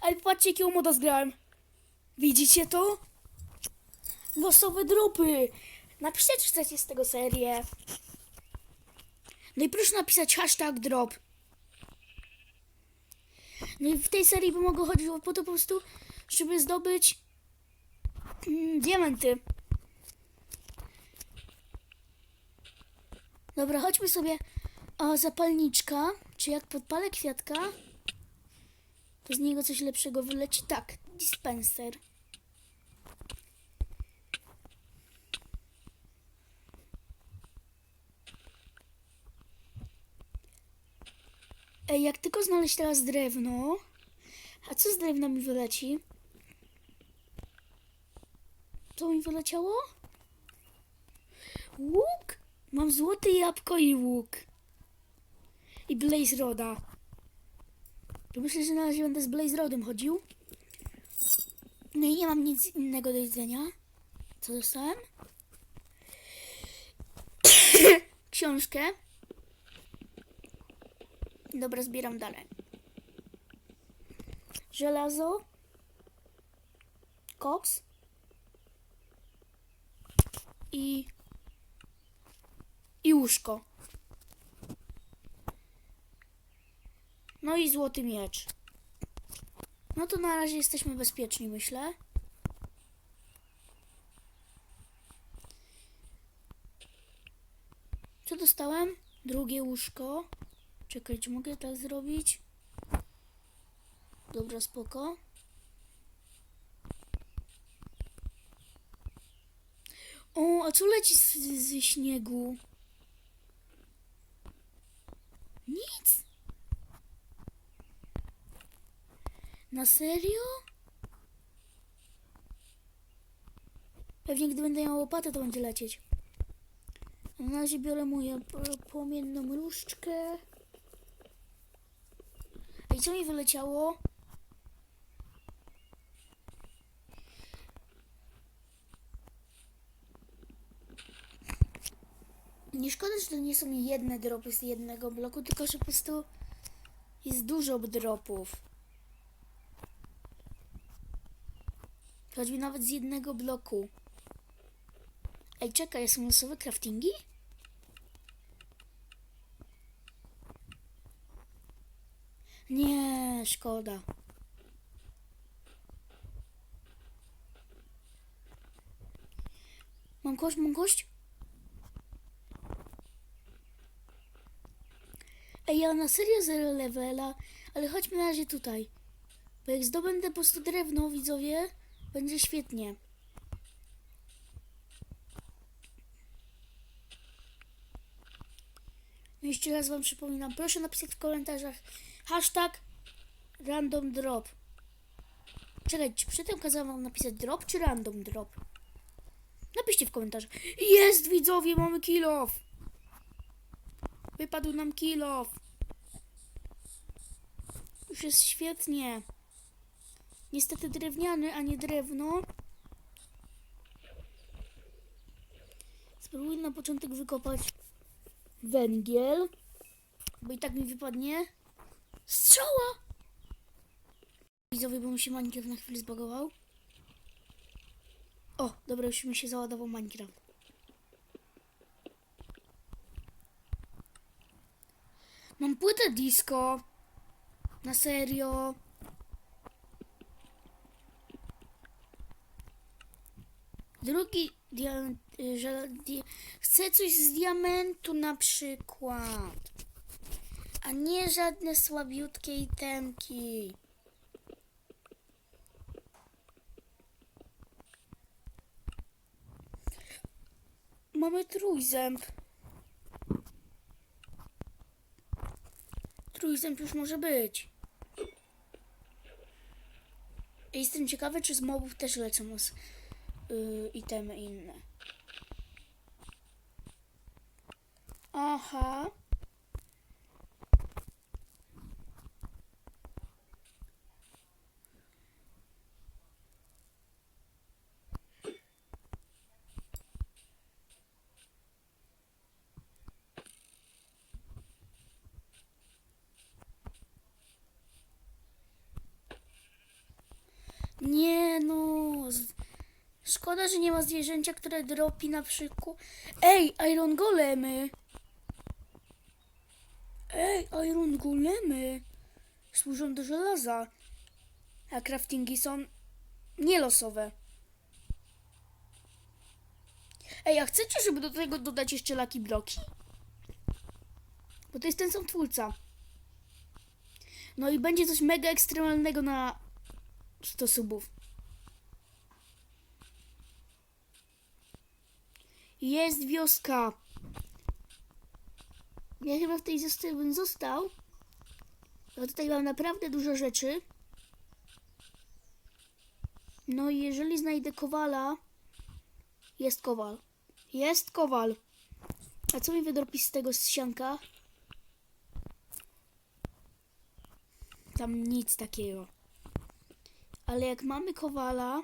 Ale patrzcie, jakiego moda zgrałem. Widzicie to? Losowe dropy. Napiszcie, czy chcecie z tego serię. No i proszę napisać hashtag drop. No i w tej serii by mogło chodzić po to po prostu, żeby zdobyć mm, diamenty. Dobra, chodźmy sobie. O, zapalniczka. Czy jak podpalę kwiatka, to z niego coś lepszego wyleci? Tak, dispenser. Ej, jak tylko znaleźć teraz drewno. A co z drewna mi wyleci? Co mi wyleciało? Łuk? Mam złote jabłko i łuk. I Blaze Roda. To myślę, że na razie będę z Blaze Rodem chodził. No i nie mam nic innego do jedzenia. Co dostałem? Książkę. Dobra, zbieram dalej. Żelazo. Koks. I... I łóżko. No i złoty miecz. No to na razie jesteśmy bezpieczni, myślę. Co dostałem? Drugie łóżko. Czekaj, czy mogę tak zrobić? Dobra, spoko. O, a co leci z, ze śniegu? Nic. Na serio? Pewnie gdy będę miał łopatę, to będzie lecieć. Na razie biorę moją płomienną różdżkę. Ej, co mi wyleciało? Nie szkoda, że to nie są jedne dropy z jednego bloku, tylko że po prostu jest dużo dropów. Choćby nawet z jednego bloku. Ej, czekaj, są losowe craftingi? Nie, szkoda. Mam kość, mam kość? Ej, ja na serio zero levela, ale chodźmy na razie tutaj. Bo jak zdobędę po prostu drewno, widzowie, będzie świetnie. No jeszcze raz wam przypominam, proszę napisać w komentarzach hashtag random drop. Czekaj, czy przy tym kazałam wam napisać drop, czy random drop? Napiszcie w komentarzach. Jest, widzowie, mamy kill off. Wypadł nam kill off. Już jest świetnie. Niestety drewniany, a nie drewno. Spróbuję na początek wykopać węgiel. Bo i tak mi wypadnie. Strzała! Widzowie, bo mi się Minecraft na chwilę zbagował. O, dobra, już mi się załadował Minecraft. Mam płytę disco. Na serio. Drugi diament, y, chcę coś z diamentu na przykład. A nie żadne słabiutkie itemki. Mamy trójzęb. Trójzęb już może być. Jestem ciekawy, czy z mobów też lecą yy, itemy inne. Aha. Nie no, Szkoda, że nie ma zwierzęcia, które dropi na przykład. Ej, Iron Golemy! Ej, Iron Golemy! Służą do żelaza. A craftingi są nielosowe. Ej, a chcecie, żeby do tego dodać jeszcze laki bloki? Bo to jest ten sam twórca. No i będzie coś mega ekstremalnego na 100 subów. Jest wioska. Ja chyba w tej wiosce bym został. Bo tutaj mam naprawdę dużo rzeczy. No i jeżeli znajdę kowala... Jest kowal. Jest kowal. A co mi wydropi z tego sianka? Tam nic takiego. Ale jak mamy kowala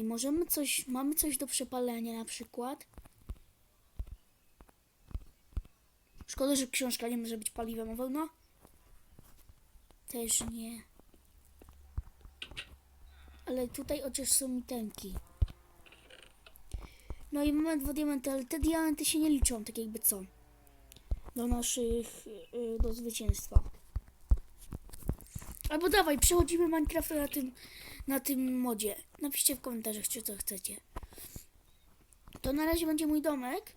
i możemy coś, mamy coś do przepalenia na przykład. Szkoda, że książka nie może być paliwem, a wełna? Też nie. Ale tutaj chociaż są itemki. No i mamy dwa diamenty, ale te diamenty się nie liczą, tak jakby co. Do naszych, yy, do zwycięstwa. Albo dawaj, przechodzimy Minecrafta na tym, na tym modzie. Napiszcie w komentarzach, czy co chcecie. To na razie będzie mój domek.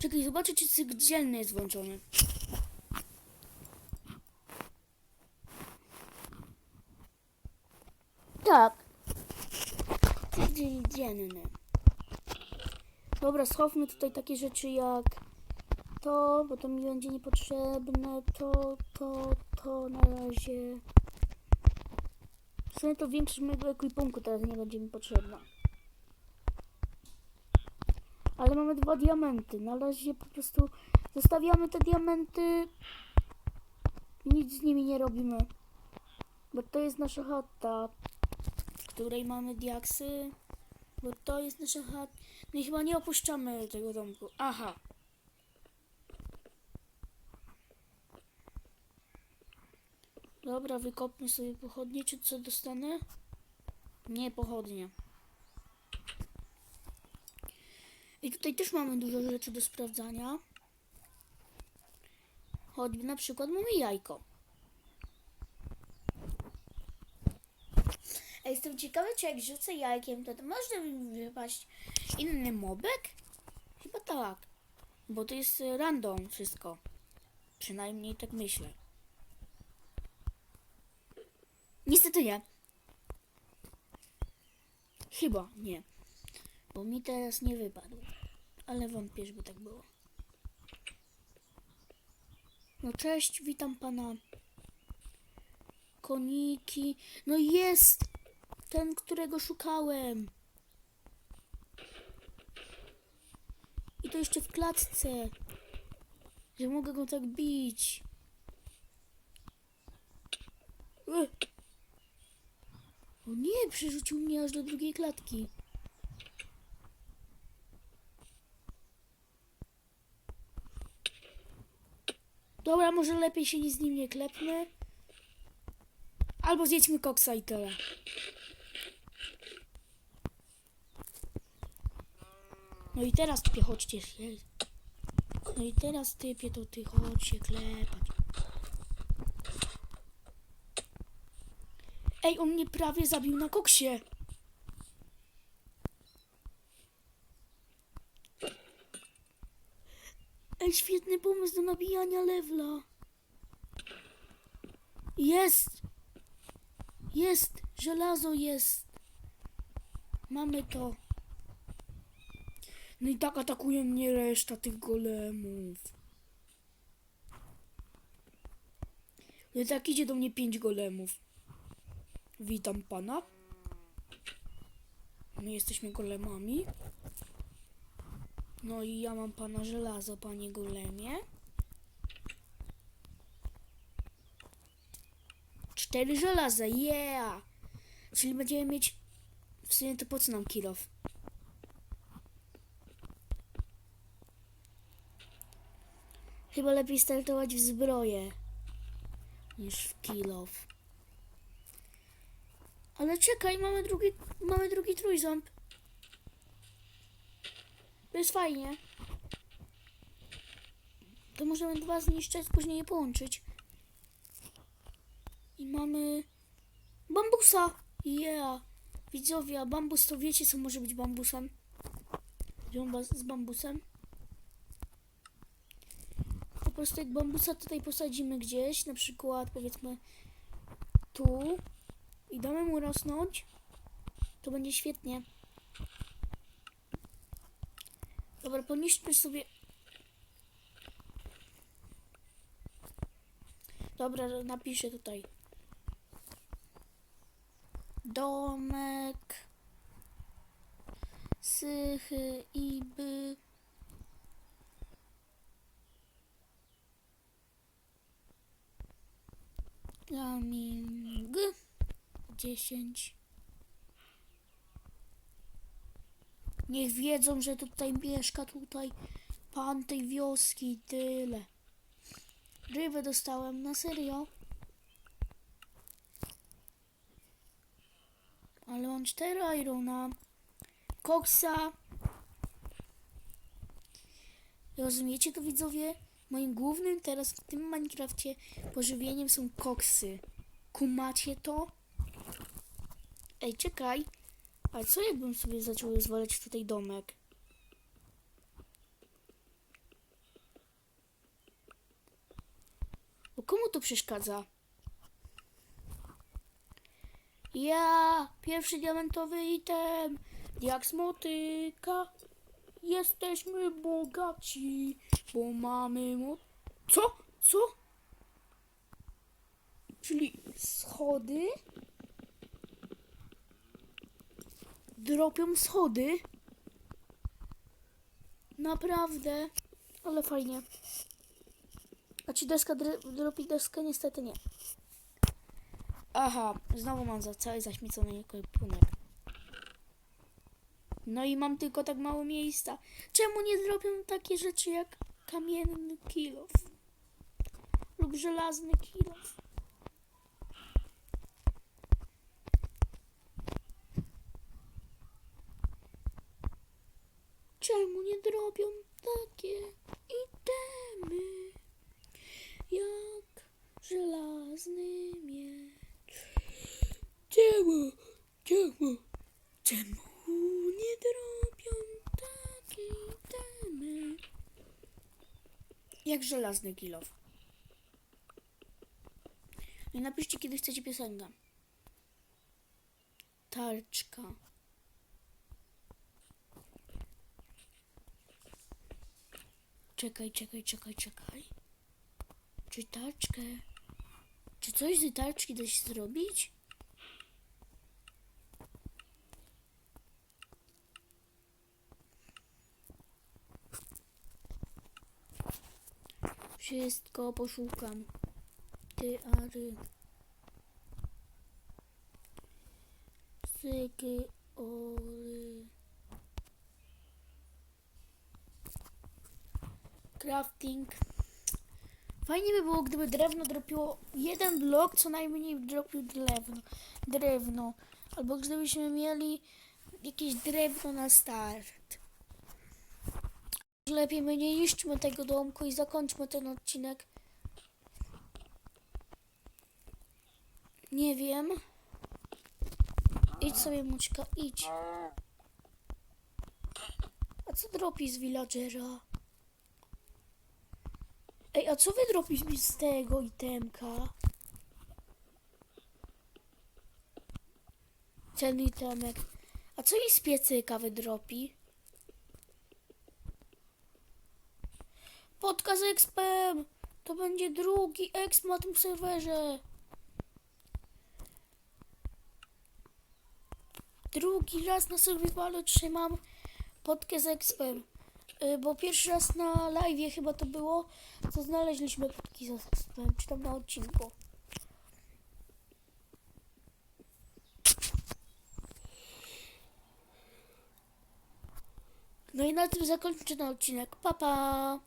Czekaj, zobaczę, czy cykl dzielny jest włączony. Tak. Cykl dzienny. Dobra, schowmy tutaj takie rzeczy jak to, bo to mi będzie niepotrzebne, to, to, to na razie. W sumie to większość mojego ekwipunku teraz nie będzie mi potrzebna. Ale mamy dwa diamenty. Na razie po prostu zostawiamy te diamenty. Nic z nimi nie robimy. Bo to jest nasza chata, w której mamy diaksy. Bo to jest nasza chata. No i chyba nie opuszczamy tego domku. Aha. Dobra, wykopmy sobie pochodnie, czy co dostanę? Nie, pochodnie. I tutaj też mamy dużo rzeczy do sprawdzania. Choćby na przykład mamy jajko. A jestem ciekawa, czy jak rzucę jajkiem, to, to można mi wypaść inny mobek? Chyba tak. Bo to jest random wszystko. Przynajmniej tak myślę. Niestety nie. Chyba nie. Bo mi teraz nie wypadł. Ale wątpię, żeby tak było. No cześć, witam pana. Koniki. No jest! Ten, którego szukałem. I to jeszcze w klatce. Że mogę go tak bić. Ech. O nie, przerzucił mnie aż do drugiej klatki. Dobra, może lepiej się z nim nie klepmy. Albo zjedźmy koksa i tyle. No i teraz typie chodźcie się. No i teraz typie to ty chodź się klepać. Ej, on mnie prawie zabił na koksie. Ej, świetny pomysł do nabijania levela. Jest! Jest! Żelazo jest! Mamy to. No i tak atakuje mnie reszta tych golemów. No i tak idzie do mnie pięć golemów. Witam pana. My jesteśmy golemami. No i ja mam pana żelazo, panie golemie. Cztery żelaza, yeah! Czyli będziemy mieć... W sumie to po co nam kilof? Chyba lepiej startować w zbroję niż w kilof. Ale czekaj, mamy drugi, mamy drugi trójząb. To jest fajnie. To możemy dwa zniszczyć, później je połączyć. I mamy bambusa. Yeah. Widzowie, a bambus to wiecie, co może być bambusem? Ząba z bambusem. Po prostu jak bambusa tutaj posadzimy gdzieś, na przykład powiedzmy tu i damy mu rosnąć, to będzie świetnie. Dobra, poniszczmy sobie. Dobra, napiszę tutaj. Domek. Sychy i by. 10. Niech wiedzą, że tutaj mieszka tutaj pan tej wioski tyle. Rybę dostałem, na serio. Ale mam cztery irona. Koksa. Rozumiecie to widzowie? Moim głównym teraz w tym Minecrafcie pożywieniem są koksy. Kumacie to? Ej, czekaj. A co jakbym sobie zaczął rozwalać tutaj domek? Bo komu to przeszkadza? Ja, pierwszy diamentowy item. Jak z motyka. Jesteśmy bogaci, bo mamy mo... Co? Co? Czyli schody? Dropią schody? Naprawdę? Ale fajnie. A czy deska dr- dropi deskę? Niestety nie. Aha, znowu mam za cały zaśmiecony ekwipunek. No i mam tylko tak mało miejsca. Czemu nie zrobią takie rzeczy jak kamienny kilof? Lub żelazny kilof? Czemu nie drobią takie itemy jak żelazny miecz? Czemu? Czemu? Czemu nie drobią takie itemy jak żelazny kilof? Napiszcie, kiedy chcecie piosenkę. Tarczka. Czekaj, czekaj, czekaj, czekaj. Czy tarczkę? Czy coś z tej tarczki da się zrobić? Wszystko poszukam. Ty, ary. Syky, ory. Crafting. Fajnie by było, gdyby drewno dropiło jeden blok, co najmniej dropił drewno. Drewno. Albo gdybyśmy mieli jakieś drewno na start. Lepiej my nie niszczmy tego domku i zakończmy ten odcinek. Nie wiem. Idź sobie, mućka, idź. A co dropi z villagera? Ej, a co wy dropi mi z tego itemka? Ten itemek. A co jej z piecyka wydropi? Podcast Expem! To będzie drugi exp na tym serwerze. Drugi raz na survivalu trzymam podcast Expem. Y, Bo pierwszy raz na live chyba to było, co znaleźliśmy podcast Expem, czy tam na odcinku. No i na tym zakończę ten odcinek. Pa, pa!